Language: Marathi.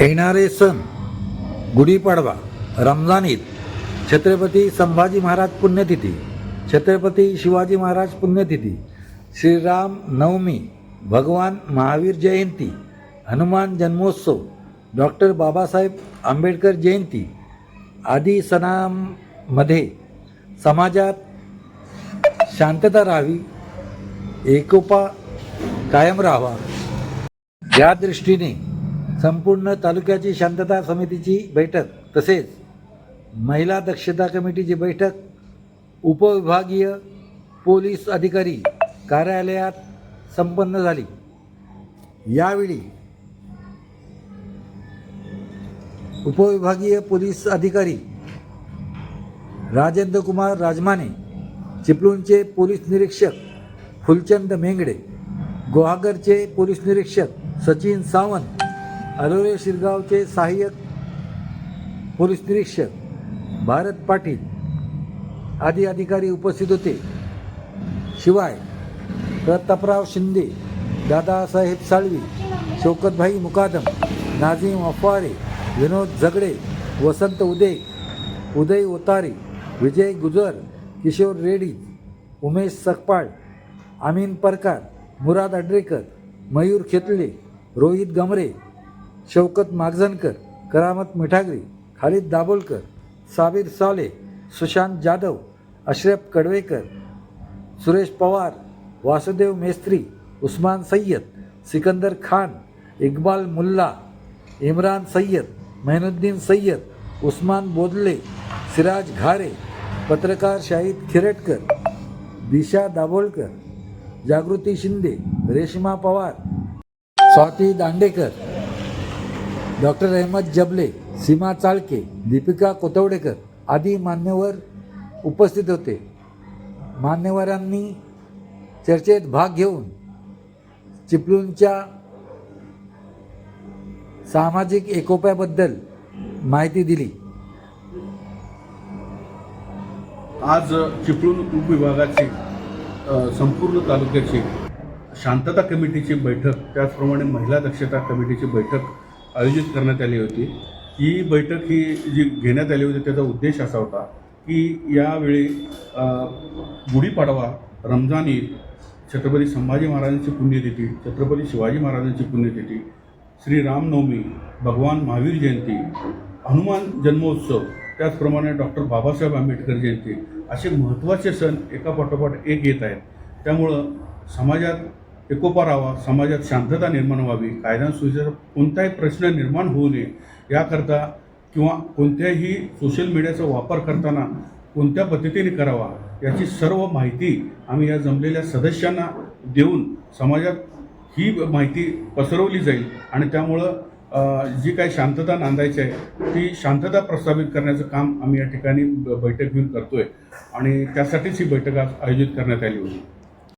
येणारे सण गुढीपाडवा रमजान ईद छत्रपती संभाजी महाराज पुण्यतिथी छत्रपती शिवाजी महाराज पुण्यतिथी श्रीराम नवमी भगवान महावीर जयंती हनुमान जन्मोत्सव डॉक्टर बाबासाहेब आंबेडकर जयंती आदी सणांमध्ये समाजात शांतता राहावी एकोपा कायम राहावा. या दृष्टीने संपूर्ण तालुक्याची शांतता समितीची बैठक तसेच महिला दक्षता कमिटीची बैठक उपविभागीय पोलीस अधिकारी कार्यालयात संपन्न झाली. यावेळी उपविभागीय पोलीस अधिकारी राजेंद्र कुमार राजमाने चिपळूणचे पोलीस निरीक्षक फुलचंद मेंगडे गुहागरचे पोलीस निरीक्षक सचिन सावंत अलोरे शिरगावचे सहाय्यक पोलीस निरीक्षक भारत पाटील आदी अधिकारी उपस्थित होते. शिवाय प्रतापराव शिंदे दादासाहेब साळवी शौकतभाई मुकादम नाझीम अफवारे विनोद झगडे वसंत उदे उदय ओतारे विजय गुजर किशोर रेड्डी उमेश सकपाळ अमीन परकार मुराद अड्रेकर मयूर खेतले रोहित गमरे शौकत मागजनकर करामत मिठागरी खालिद दाभोलकर साबीर साले सुशांत जाधव अश्रफ कडवेकर सुरेश पवार वासुदेव मेस्त्री उस्मान सय्यद सिकंदर खान इक्बाल मुल्ला इम्रान सय्यद मेहनुद्दीन सय्यद उस्मान बोदले सिराज घारे पत्रकार शाहिद खिरटकर दिशा दाभोलकर जागृती शिंदे रेश्मा पवार स्वाती दांडेकर डॉक्टर अहमद जबले सीमा चाळके दीपिका कोतवडेकर आदी मान्यवर उपस्थित होते. मान्यवरांनी चर्चेत भाग घेऊन चिपळूणच्या सामाजिक एकोप्याबद्दल माहिती दिली. आज चिपळूण उपविभागाची संपूर्ण तालुक्याची शांतता कमिटीची बैठक त्याचप्रमाणे महिला दक्षता कमिटीची बैठक आयोजित करण्यात आली होती. ही बैठक ही जी घेण्यात आली होती त्याचा उद्देश असा होता की यावेळी गुढीपाडवा रमजान ईद छत्रपती संभाजी महाराजांची पुण्यतिथी छत्रपती शिवाजी महाराजांची पुण्यतिथी श्री रामनवमी भगवान महावीर जयंती हनुमान जन्मोत्सव त्याचप्रमाणे डॉक्टर बाबासाहेब आंबेडकर जयंती असे महत्त्वाचे सण एका पाठोपाठ एक येत आहेत. त्यामुळं समाजात एकोपा राहावा समाजात शांतता निर्माण व्हावी कायदा सुविधेचा कोणताही प्रश्न निर्माण होऊ नये याकरता किंवा कोणत्याही सोशल मीडियाचा वापर करताना कोणत्या पद्धतीने करावा याची सर्व माहिती आम्ही या जमलेल्या सदस्यांना देऊन समाजात ही माहिती पसरवली जाईल आणि त्यामुळं जी काही शांतता नांदायची आहे ती शांतता प्रस्थापित करण्याचं काम आम्ही या ठिकाणी ब- बैठक घेऊन करतो आहे आणि त्यासाठीच ही बैठक आज आयोजित करण्यात आली होती.